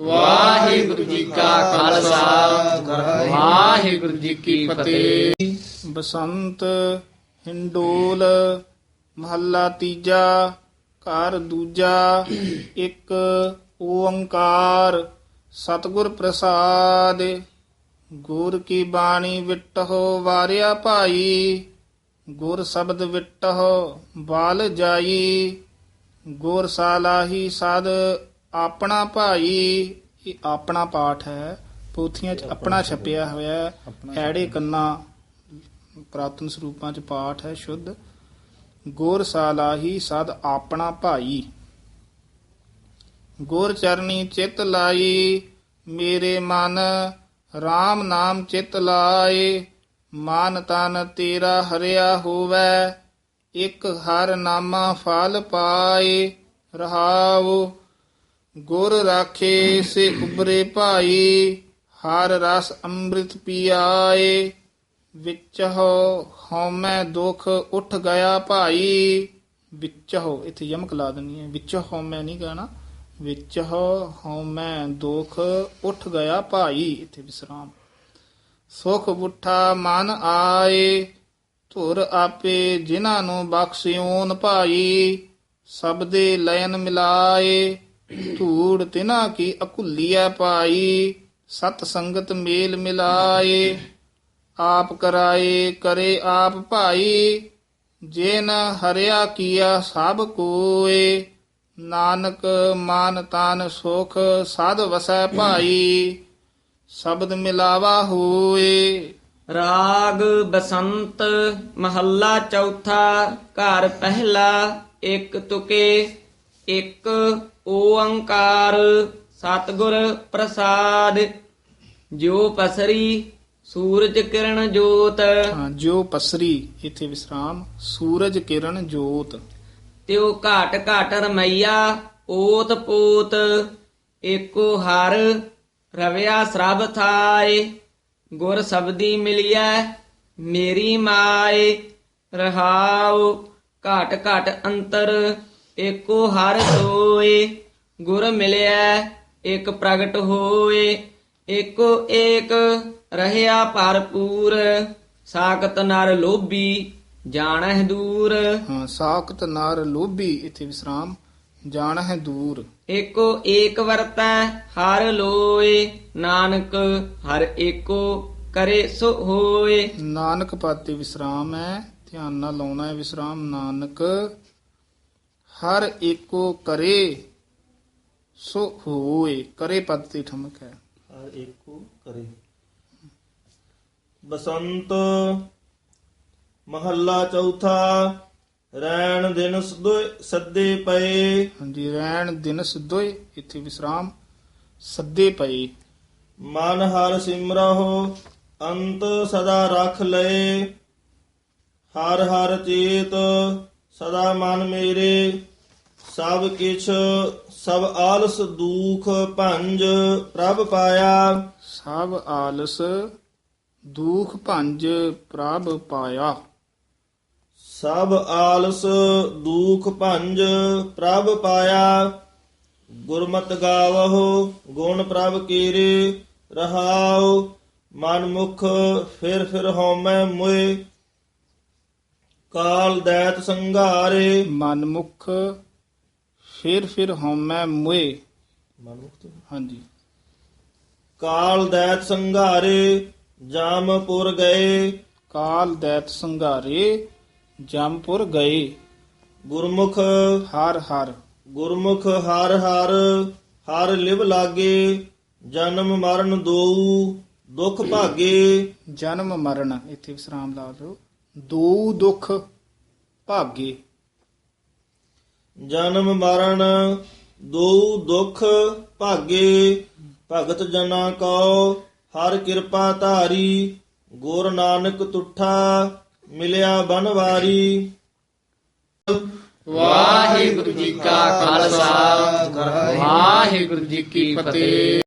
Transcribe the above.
ਵਾਹਿਗੁਰੂ ਜੀ ਕਾ ਖਾਲਸਾ। ਵਾਹਿਗੁਰੂ ਜੀ ਕੀ ਫਤਿਹ। ਬਸੰਤ, ਹਿੰਡੋਲ, ਮਹੱਲਾ ਤੀਜਾ, ਘਰ ਦੂਜਾ, ਇੱਕ ਓੰਕਾਰ, ਸਤਿਗੁਰ ਪ੍ਰਸਾਦ, ਗੁਰ ਕੀ ਬਾਣੀ ਵਿਟਹੁ ਵਾਰਿਆ ਭਾਈ, ਗੁਰ ਸ਼ਬਦ ਵਿਟਹੁ ਬਾਲ ਜਾਈ, ਗੁਰ ਸਾਲਾਹੀ ਸਦ ਆਪਣਾ ਭਾਈ ਇਹ ਆਪਣਾ ਪਾਠ ਹੈ ਪੋਥੀਆਂ 'ਚ ਆਪਣਾ ਛਪਿਆ ਹੋਇਆ ਹੈ ਐੜੇ ਕੰਨਾ ਪ੍ਰਾਤਨ ਸਰੂਪਾਂ 'ਚ ਪਾਠ ਹੈ ਸ਼ੁੱਧ। ਗੁਰ ਸਾਲਾਹੀ ਸਦ ਆਪਣਾ ਭਾਈ। ਗੁਰ ਚਰਨੀ ਚਿਤ ਲਾਈ ਮੇਰੇ ਮਨ RAM ਨਾਮ ਚਿਤ ਲਾਏ। ਮਨ ਤਨ ਤੇਰਾ ਹਰਿਆ ਹੋਵੇ ਇੱਕ ਹਰ ਨਾਮਾ ਫਲ ਪਾਏ। ਰਹਾਉ ਗੁਰ ਰਾਖੇ ਸੇ ਉਬਰੇ ਭਾਈ, ਹਰ ਰਸ ਅੰਮ੍ਰਿਤ ਪੀਆਏ। ਵਿੱਚ ਹੋ ਹਉਮੈ ਦੁਖ ਉੱਠ ਗਿਆ ਭਾਈ। ਵਿੱਚ ਹੋ ਇੱਥੇ ਯਮਕ ਲਾ ਦੇਣੀ ਹੈ। ਵਿੱਚ ਹਉਮੈ ਨਹੀਂ ਕਹਿਣਾ। ਵਿੱਚ ਹੋ ਹਉਮੈ ਦੁਖ ਉੱਠ ਗਿਆ ਭਾਈ। ਇੱਥੇ ਵਿਸਰਾਮ। ਸੁਖ ਬੁੱਠਾ ਮਨ ਆਏ। ਧੁਰ ਆਪੇ ਜਿਨ੍ਹਾਂ ਨੂੰ ਬਖਸ਼ਿਓਨ ਭਾਈ। ਸਬਦੇ ਲਇਨ ਮਿਲਾਏ। ਧੂੜ ਤਿਨਾ ਕੀ ਅਕੁੱਲੀਐ ਪਾਈ, ਸਤ ਸੰਗਤ ਮੇਲ ਮਿਲਾਏ, ਆਪ ਕਰਾਏ ਕਰੇ ਆਪ ਭਾਈ ਜਿਨ ਹਰਿਆ ਕੀਆ ਸਭ ਕੋਏ, ਨਾਨਕ ਮਾਨ ਤਾਨ ਸੁਖ ਸਾਧ ਵਸੈ ਭਾਈ, ਸ਼ਬਦ ਮਿਲਾਵਾ ਹੋਏ। ਰਾਗ ਬਸੰਤ ਮਹੱਲਾ ਚੌਥਾ, ਘਰ ਪਹਿਲਾ, ਇੱਕ ਤੁਕੇ ਇੱਕ ਓੰਕਾਰ ਸਤਿਗੁਰ ਪ੍ਰਸਾਦ ਜੋ ਪਸਰੀ ਸੂਰਜ ਕਿਰਨ ਜੋਤ। ਹਾਂ ਜੋ ਪਸਰੀ ਇੱਥੇ ਵਿਸਰਾਮ ਸੂਰਜ ਕਿਰਨ ਜੋਤ। ਤਿਉ ਘਾਟ ਘਾਟ ਰਮਈਆ ਓਤ ਪੋਤ ਏਕੋ ਹਰ ਰਵਿਆ ਸਰਬ ਥਾਏ। ਗੁਰ ਸਬਦੀ ਮਿਲਿਐ ਮੇਰੀ ਮਾਏ ਰਹਾਉ। ਘਾਟ ਘਾਟ ਅੰਤਰ ਏਕੋ ਹਰ ਸੋਏ ਗੁਰ ਮਿਲਿਐ ਇਕ ਪ੍ਰਗਟ ਹੋਏ। ਏਕੋ ਏਕ ਰਹਿਆ ਭਰਪੂਰ ਸਾਖਤ ਨਰ ਲੋਭੀ ਜਾਣਹਿ ਦੂਰ। ਹਾਂ ਸਾਖਤ ਨਾਰ ਲੋਭੀ ਇੱਥੇ ਵਿਸਰਾਮ ਜਾਣ ਹੈ ਦੂਰ। ਏਕੋ ਏਕ ਵਰਤੈ ਹਰ ਲੋਏ। ਨਾਨਕ ਹਰ ਏਕੋ ਕਰੇ ਸੋ ਹੋਏ। ਨਾਨਕ ਪਾਤੇ ਵਿਸਰਾਮ ਹੈ ਧਿਆਨ ਨਾਲ ਲਾਉਣਾ ਹੈ ਵਿਸਰਾਮ। ਨਾਨਕ ਹਰ ਏਕੋ ਕਰੇ ਸੋ ਹੋਏ ਕਰੇ ਪਦ ਤੇ ਠਮਕ ਹੈ। ਹਰ ਏਕੋ ਕਰੇ। ਬਸੰਤ ਮਹੱਲਾ ਚੌਥਾ ਰੈਣ ਦਿਨ ਸਦੋਏ ਸੱਦੇ ਪਏ। ਹਾਂਜੀ ਰੈਣ ਦਿਨ ਸਿੱਧੋਏ ਇੱਥੇ ਵਿਸਰਾਮ ਸੱਦੇ ਪਏ। ਮਨ ਹਰ ਸਿਮਰਹੁ ਅੰਤ ਸਦਾ ਰਖ ਲਏ। ਹਰ ਹਰ ਚੇਤ ਸਦਾ ਮਨ ਮੇਰੇ। ਸਭ ਕਿਛ ਸਭ ਆਲਸ ਦੁਖ ਭੰਜ ਪ੍ਰਭ ਪਾਇਆ। ਸਭ ਆਲਸ ਦੁਖ ਭੰਜ ਪ੍ਰਭ ਪਾਇਆ। ਸਭ ਆਲਸ ਦੁਖ ਭੰਜ ਪ੍ਰਭ ਪਾਇਆ। ਗੁਰਮਤ ਗਾਵਹੁ ਗੁਣ ਪ੍ਰਭ ਕੀਰੇ ਰਹਾਉ। ਮਨ ਮੁਖ ਫਿਰ ਫਿਰ ਹਉਮੈ ਮੁਏ। ਕਾਲ ਦੈਤ ਸੰਘਾਰੇ। ਮਨ ਮੁਖ ਫਿਰ ਫਿਰ ਹਉਮੈ ਮੁਏ। ਹਾਂਜੀ। ਕਾਲ ਦੈਤ ਸੰਘਾਰੇ ਜਾਮਪੁਰ ਗਏ। ਕਾਲ ਦੈਤ ਸੰਘਾਰੇ ਜੰਪੁਰ ਗਏ। ਗੁਰਮੁਖ ਹਰ ਹਰ। ਗੁਰਮੁਖ ਹਰ ਹਰ ਹਰ ਲਿਵ ਲਾਗੇ। ਜਨਮ ਮਰਨ ਦੋਊ ਦੁਖ ਭਾਗੇ। ਜਨਮ ਮਰਨ ਇੱਥੇ ਵਿਸਰਾਮ ਲਾ ਲਓ ਦੋ ਦੁੱਖ ਭਾਗੇ। ਜਨਮ ਮਰਨ, ਦੋ ਦੁਖ ਭਾਗੇ, ਭਗਤ ਜਨਾ ਕੋ, ਹਰ ਕਿਰਪਾ ਧਾਰੀ, ਗੁਰ ਨਾਨਕ ਤੁਠਾ ਮਿਲਿਆ ਬਨਵਾਰੀ। ਵਾਹਿਗੁਰੂ ਜੀ ਕਾ ਖਾਲਸਾ, ਵਾਹਿਗੁਰੂ ਜੀ ਕੀ ਫਤਿਹ।